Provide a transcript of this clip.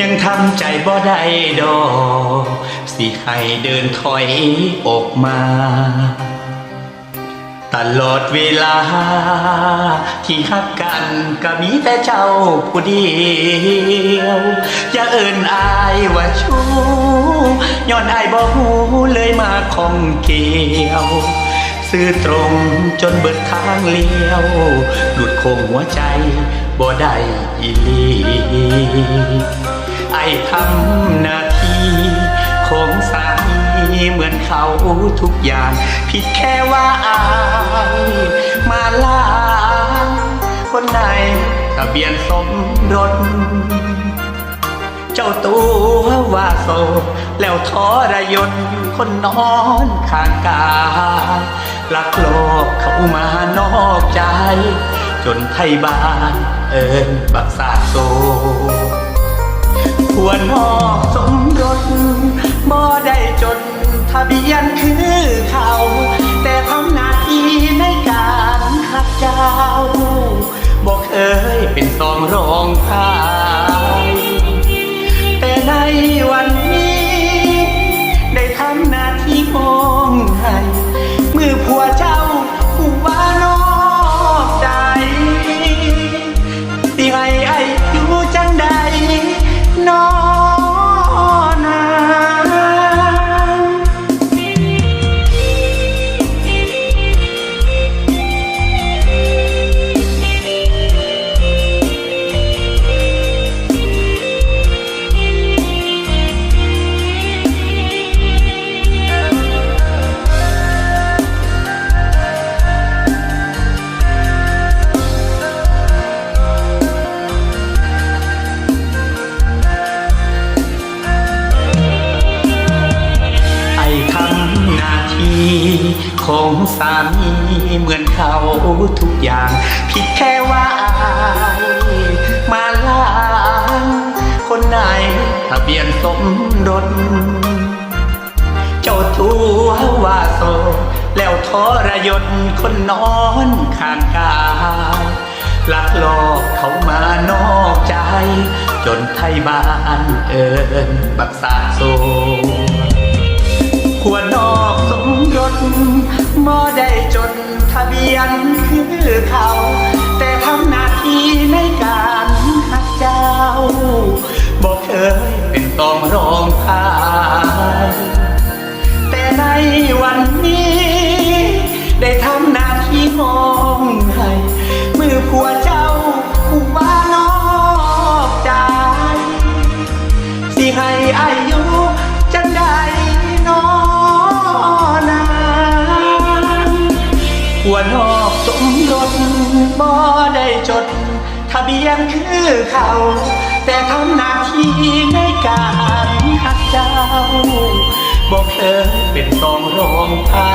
ยังทำใจบ่ได้ดอกสิให้เดินถอยออกมา ตลอดเวลา ที่ฮักกันก็มีแต่เจ้าผู้เดียวอย่าเอินอายว่าชู้ย้อนอายบ่หูเลยมาคองเกี่ยวซื่อตรงจนเบิดทางเลี้ยว หลุดโค้งหัวใจบ่ได้อีลี ไอทำหน้าที่ของสามีเหมือนเขาทุกอย่าง ผิดแค่ว่าอายมาลาคนไหนทะเบียนสมรสเจ้าตัวว่าโสแล้วทอรยศคนนอนข้างกายลักโลกเข้ามานอกใจ จนไทยบ้านเอิญบักสาดโซ หัวนอสมรสบ่ได้จดทะเบียนคือเขา แต่ทำหน้าที่ในการหักเจ้า บอกเคยเป็นสองรองพายแต่ในวันนี้ ได้ทำหน้าที่มองให้มือผัวเจ้าผู้ว่านอกใจสิให้ ที่ของสามีเหมือนเขาทุกอย่างผิดแค่ว่าอายมาล้างคนไหนทะเบียนสมรสเจ้าตัวว่าโสดแล้วทรยศคนนอนข้างกายลักลอบเขามานอกใจ จนไทยบ้านเอิญบักสาโซ บ่ได้จดทะเบียนคือเขา แต่ทำหน้าที่ในการหักเจ้า บอกเคยเป็นต้องรองพายแต่ในวันนี้ ได้ทำหน้าที่มอง ว่นอกสมรสบ่ได้จด ทะเบียนคือเขา แต่ทำหน้าที่ในการหักเจ้าบอกเธอเป็นตองรองพา